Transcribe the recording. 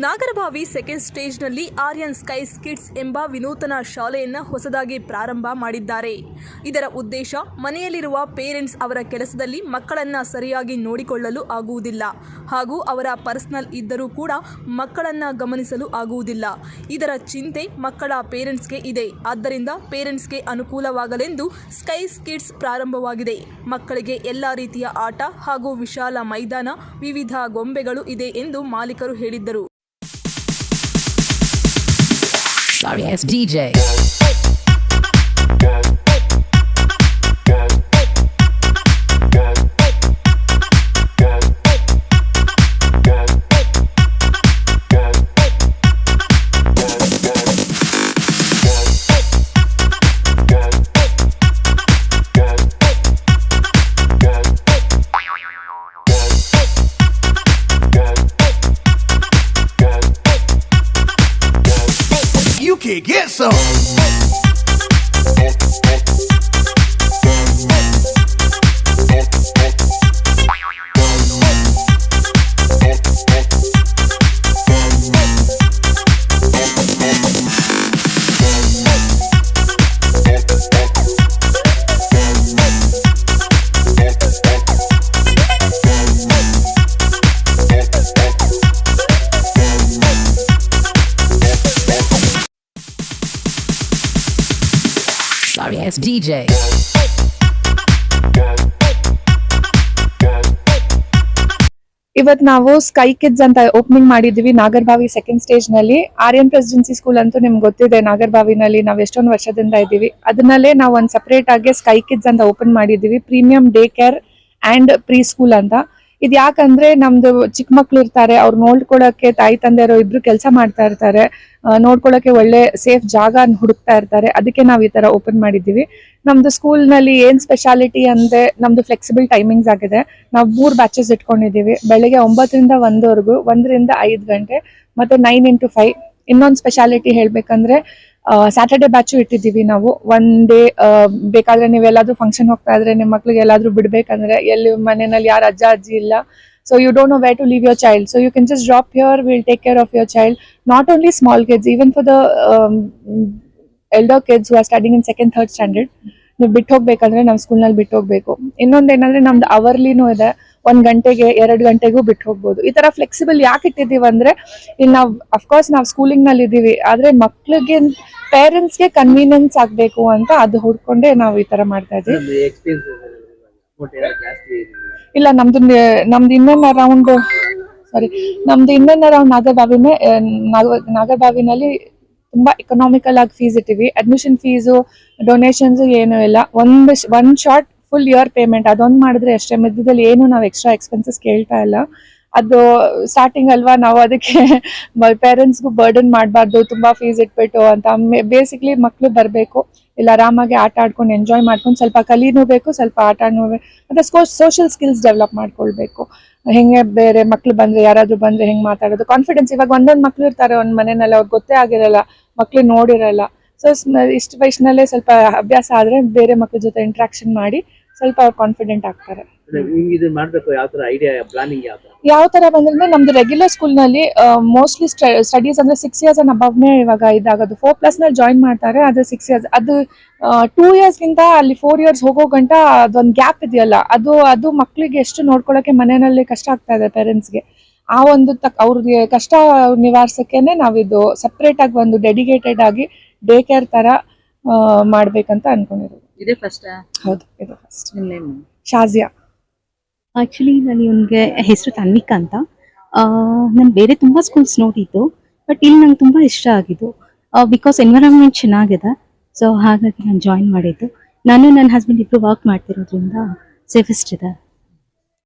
Nagarabhavi second ಸ್ಟೇಜ್ನಲ್ಲಿ Aryan skies kids ಎಂಬ ವಿನೂತನ ಶಾಲೆಯನ್ನು ಹೊಸದಾಗಿ ಪ್ರಾರಂಭ ಮಾಡಿದ್ದಾರೆ. ಇದರ ಉದ್ದೇಶ ಮನೆಯಲ್ಲಿರುವ ಪೇರೆಂಟ್ಸ್ ಅವರ ಕೆಲಸದಲ್ಲಿ ಮಕ್ಕಳನ್ನು ಸರಿಯಾಗಿ ನೋಡಿಕೊಳ್ಳಲು ಆಗುವುದಿಲ್ಲ. ಹಾಗೂ ಅವರ ಪರ್ಸನಲ್ ಇದ್ದರೂ ಕೂಡ ಮಕ್ಕಳನ್ನು ಗಮನಿಸಲು ಆಗುವುದಿಲ್ಲ. ಇದರ ಚಿಂತೆ ಮಕ್ಕಳ ಪೇರೆಂಟ್ಸ್ಗೆ ಇದೆ. ಆದ್ದರಿಂದ ಪೇರೆಂಟ್ಸ್ಗೆ ಅನುಕೂಲವಾಗಲೆಂದು ಸ್ಕೈಸ್ ಕಿಡ್ಸ್ ಪ್ರಾರಂಭವಾಗಿದೆ. ಮಕ್ಕಳಿಗೆ ಎಲ್ಲ ರೀತಿಯ ಆಟ ಹಾಗೂ ವಿಶಾಲ ಮೈದಾನ, ವಿವಿಧ ಗೊಂಬೆಗಳು ಇದೆ ಎಂದು ಮಾಲೀಕರು ಹೇಳಿದ್ದರು. Sorry ass DJ. can't get some. Ass DJ. ಇವತ್ ನಾವು ಸ್ಕೈ ಕಿಡ್ಸ್ ಅಂತ ಓಪನಿಂಗ್ ಮಾಡಿದೀವಿ. ನಾಗರ್ಭಾವಿ ಸೆಕೆಂಡ್ ಸ್ಟೇಜ್ನಲ್ಲಿ. ಆರ್ಯನ್ ಪ್ರೆಸಿಡೆನ್ಸಿ ಸ್ಕೂಲ್ ಅಂತೂ ನಿಮ್ಗೆ ಗೊತ್ತಿದೆ. ನಾಗರ್ಭಾವಿನಲ್ಲಿ ನಾವು ಎಷ್ಟೊಂದು ವರ್ಷದಿಂದ ಇದ್ದೀವಿ ಅದನ್ನಲ್ಲೇ ನಾವು ಒಂದು ಸಪರೇಟ್ ಆಗಿ ಸ್ಕೈ ಕಿಡ್ಸ್ ಅಂತ ಓಪನ್ ಮಾಡಿದೀವಿ. Premium day care and pre school ಅಂತ. ಇದು ಯಾಕಂದ್ರೆ ನಮ್ದು ಚಿಕ್ಕ ಮಕ್ಳು ಇರ್ತಾರೆ, ಅವ್ರು ನೋಡ್ಕೊಳಕ್ಕೆ ತಾಯಿ ತಂದೆಯವರು ಇಬ್ರು ಕೆಲಸ ಮಾಡ್ತಾ ಇರ್ತಾರೆ ನೋಡ್ಕೊಳಕ್ಕೆ ಒಳ್ಳೆ ಸೇಫ್ ಜಾಗ ಹುಡುಕ್ತಾ ಇರ್ತಾರೆ, ಅದಕ್ಕೆ ನಾವು ಈ ತರ ಓಪನ್ ಮಾಡಿದೀವಿ ನಮ್ದು ಸ್ಕೂಲ್ನಲ್ಲಿ ಏನ್ ಸ್ಪೆಷಾಲಿಟಿ ಅಂದ್ರೆ ನಮ್ದು ಫ್ಲೆಕ್ಸಿಬಲ್ ಟೈಮಿಂಗ್ಸ್ ಆಗಿದೆ. ನಾವು ಮೂರ್ ಬ್ಯಾಚಸ್ ಇಟ್ಕೊಂಡಿದೀವಿ ಬೆಳಿಗ್ಗೆ ಒಂಬತ್ತರಿಂದ ಒಂದವರೆಗೂ ಒಂದರಿಂದ ಐದು ಗಂಟೆ, ಮತ್ತೆ ನೈನ್ ಇಂಟು ಫೈವ್ ಇನ್ನೊಂದು ಸ್ಪೆಷಾಲಿಟಿ ಹೇಳ್ಬೇಕಂದ್ರೆ ಸ್ಯಾಟರ್ಡೆ ಬ್ಯಾಚು ಇಟ್ಟಿದ್ದೀವಿ ನಾವು. ಒನ್ ಡೇ ಬೇಕಾದ್ರೆ ನೀವೆಲ್ಲಾದ್ರೂ ಫಂಕ್ಷನ್ ಹೋಗ್ತಾ ಇದ್ರೆ ನಿಮ್ಮ ಮಕ್ಳಿಗೆ ಎಲ್ಲಾದ್ರೂ ಬಿಡ್ಬೇಕಂದ್ರೆ ಎಲ್ಲಿ ಮನೆಯಲ್ಲಿ ಯಾರು ಅಜ್ಜ, ಅಜ್ಜಿ ಇಲ್ಲ. So you don't know where to leave your child so you can just drop here will take care of your child not only small kids even for the elder kids who are studying in second third standard ನೀವು ಬಿಟ್ಟು ಹೋಗ್ಬೇಕಂದ್ರೆ ನಮ್ಮ ಸ್ಕೂಲ್ನಲ್ಲಿ ಬಿಟ್ಟು ಹೋಗ್ಬೇಕು. ಇನ್ನೊಂದು ಏನಂದ್ರೆ ನಮ್ದು ಅವರ್ಲಿನೂ ಇದೆ. ಒಂದ್ ಗಂಟೆಗೆ ಎರಡು ಗಂಟೆಗೂ ಬಿಟ್ಟು ಹೋಗ್ಬೋದು. ಈ ತರ ಫ್ಲೆಕ್ಸಿಬಲ್ ಯಾಕೆ ಇಟ್ಟಿದ್ದೀವಿ ಅಂದ್ರೆ ಇಲ್ಲಿ ನಾವು ಅಫ್ಕೋರ್ಸ್ ನಾವು ಸ್ಕೂಲಿಂಗ್ನಲ್ಲಿ ಇದೀವಿ ಆದ್ರೆ ಮಕ್ಳಿಗೆ ಪೇರೆಂಟ್ಸ್ಗೆ ಕನ್ವೀನಿಯನ್ಸ್ ಆಗ್ಬೇಕು ಅಂತ ಅದು ಹುಡ್ಕೊಂಡೆ ನಾವು ಈ ತರ ಮಾಡ್ತಾ ಇದ್ದೀವಿ. ನಮ್ದು ಎಕ್ಸ್ಪೀರಿಯನ್ಸ್ ಅಮೌಂಟ್ ಏನೋ ಜಾಸ್ತಿ ಇದೆ ಇಲ್ಲ ನಮ್ದು ನಮ್ದು ಇನ್ನೊಂದು ಅರೌಂಡ್ ಸಾರಿ ನಮ್ದು ಇನ್ನೊಂದು ಅರೌಂಡ್ ನಾಗರಬಾವಿನೇ ಆ, ನಾಗ ನಾಗರಬಾವಿನಲ್ಲಿ ತುಂಬಾ ಎಕನಾಮಿಕಲ್ ಆಗಿ ಫೀಸ್ ಇಟ್ಟಿವಿ. ಅಡ್ಮಿಷನ್ ಫೀಸು ಡೊನೇಷನ್ಸ್ ಏನು ಇಲ್ಲ. ಒಂದು ಒಂದ್ ಶಾರ್ಟ್ ಫುಲ್ ಇಯರ್ ಪೇಮೆಂಟ್ ಅದೊಂದು ಮಾಡಿದ್ರೆ ಅಷ್ಟೇ. ಮಧ್ಯದಲ್ಲಿ ಏನು ನಾವು ಎಕ್ಸ್ಟ್ರಾ ಎಕ್ಸ್ಪೆನ್ಸಸ್ ಕೇಳ್ತಾ ಇಲ್ಲ. ಅದು ಸ್ಟಾರ್ಟಿಂಗ್ ಅಲ್ವಾ, ನಾವು ಅದಕ್ಕೆ ಪೇರೆಂಟ್ಸ್ಗೂ ಬರ್ಡನ್ ಮಾಡಬಾರ್ದು, ತುಂಬಾ ಫೀಸ್ ಇಟ್ಬಿಟ್ಟು ಅಂತ. ಬೇಸಿಕ್ಲಿ ಮಕ್ಕಳು ಬರಬೇಕು, ಇಲ್ಲ ಆರಾಮಾಗಿ ಆಟ ಆಡ್ಕೊಂಡು ಎಂಜಾಯ್ ಮಾಡ್ಕೊಂಡು ಸ್ವಲ್ಪ ಕಲೀನೂ ಬೇಕು, ಸ್ವಲ್ಪ ಆಟ ಬೇಕು. ಸ್ಕೋ ಸೋಷಿಯಲ್ ಸ್ಕಿಲ್ಸ್ ಡೆವಲಪ್ ಮಾಡ್ಕೊಳ್ಬೇಕು. ಹೆಂಗೆ ಬೇರೆ ಮಕ್ಳು ಬಂದ್ರೆ, ಯಾರಾದರೂ ಬಂದ್ರೆ ಹೆಂಗೆ ಮಾತಾಡೋದು? ಕಾನ್ಫಿಡೆನ್ಸ್ ಇವಾಗ ಒಂದೊಂದು ಮಕ್ಳು ಇರ್ತಾರೆ, ಒಂದ್ ಮನೆಯಲ್ಲಿ ಅವ್ರಿಗೆ ಗೊತ್ತೇ ಆಗಿರಲ್ಲ, ಮಕ್ಳು ನೋಡಿರಲ್ಲ. ಸೊ, ಇಷ್ಟು ವಯಸ್ಸಿನಲ್ಲೇ ಸ್ವಲ್ಪ ಅಭ್ಯಾಸ ಆದ್ರೆ ಬೇರೆ ಮಕ್ಳ ಜೊತೆ ಇಂಟ್ರಾಕ್ಷನ್ ಮಾಡಿ ಸ್ವಲ್ಪ ಅವ್ರು ಕಾನ್ಫಿಡೆಂಟ್ ಆಗ್ತಾರೆ. ಇದು ಮಾಡ್ಬೇಕು ಯಾವ ತರ ಐಡಿಯಾ ಪ್ಲಾನಿಂಗ್ ಯಾವ ತರ ಯಾವ ತರ ಬಂದ್ರೆ ನಮ್ದು ರೆಗ್ಯುಲರ್ ಸ್ಕೂಲ್ನಲ್ಲಿ ಮೋಸ್ಟ್ಲಿ ಸ್ಟಡೀಸ್ ಅಂದ್ರೆ ಸಿಕ್ಸ್ ಇಯರ್ಸ್ ಅಂಡ್ ಅಬವ್ನೇ ಇವಾಗ ಇದಾಗೋದು. ಫೋರ್ ಪ್ಲಸ್ನಲ್ಲಿ ಜಾಯಿನ್ ಮಾಡ್ತಾರೆ ಅದು ಸಿಕ್ಸ್ ಇಯರ್ಸ್ ಅದು ಟೂ ಇಯರ್ಸ್ ಗಿಂತ ಅಲ್ಲಿ ಫೋರ್ ಇಯರ್ಸ್ ಹೋಗೋ ಗಂಟ ಅದೊಂದು ಗ್ಯಾಪ್ ಇದೆಯಲ್ಲ ಅದು ಅದು ಮಕ್ಳಿಗೆ ಎಷ್ಟು ನೋಡ್ಕೊಳಕ್ಕೆ ಮನೆಯಲ್ಲಿ ಕಷ್ಟ ಆಗ್ತಾ ಇದೆ ಪೇರೆಂಟ್ಸ್ಗೆ ಆ ಒಂದು ತಕ್ ಅವ್ರಿಗೆ ಕಷ್ಟ ನಿವಾರಿಸಕ್ಕೇನೆ ನಾವಿದು ಸಪ್ರೇಟ್ ಆಗಿ ಒಂದು ಡೆಡಿಕೇಟೆಡ್ ಆಗಿ ಡೇ ಕೇರ್ ತರ ಮಾಡ್ಬೇಕಂತ ಅನ್ಕೊಂಡಿರೋದು. ಇದೇ ಫಸ್ಟ್ ಹೌದು ಇದು ಫಸ್ಟ್ ನಿಮ್ಮ ಶಾಜಿಯಾ. ಆ್ಯಕ್ಚುಲಿ ನಾನು ಇವನಿಗೆ ಹೆಸರು ತನ್ವಿಕಾ ಅಂತ. ನಾನು ಬೇರೆ ತುಂಬ ಸ್ಕೂಲ್ಸ್ ನೋಡಿದ್ದು ಬಟ್ ಇಲ್ಲಿ ನಂಗೆ ತುಂಬ ಇಷ್ಟ ಆಗಿದ್ದು. ಬಿಕಾಸ್ ಎನ್ವಿರಾನ್ಮೆಂಟ್ ಚೆನ್ನಾಗಿದೆ ಸೊ ಹಾಗಾಗಿ ನಾನು ಜಾಯಿನ್ ಮಾಡಿದ್ದು. ನಾನು ನನ್ನ ಹಸ್ಬೆಂಡ್ ಇಬ್ಬರು ವರ್ಕ್ ಮಾಡ್ತಿರೋದ್ರಿಂದ ಸೇಫೆಸ್ಟ್ ಇದೆ.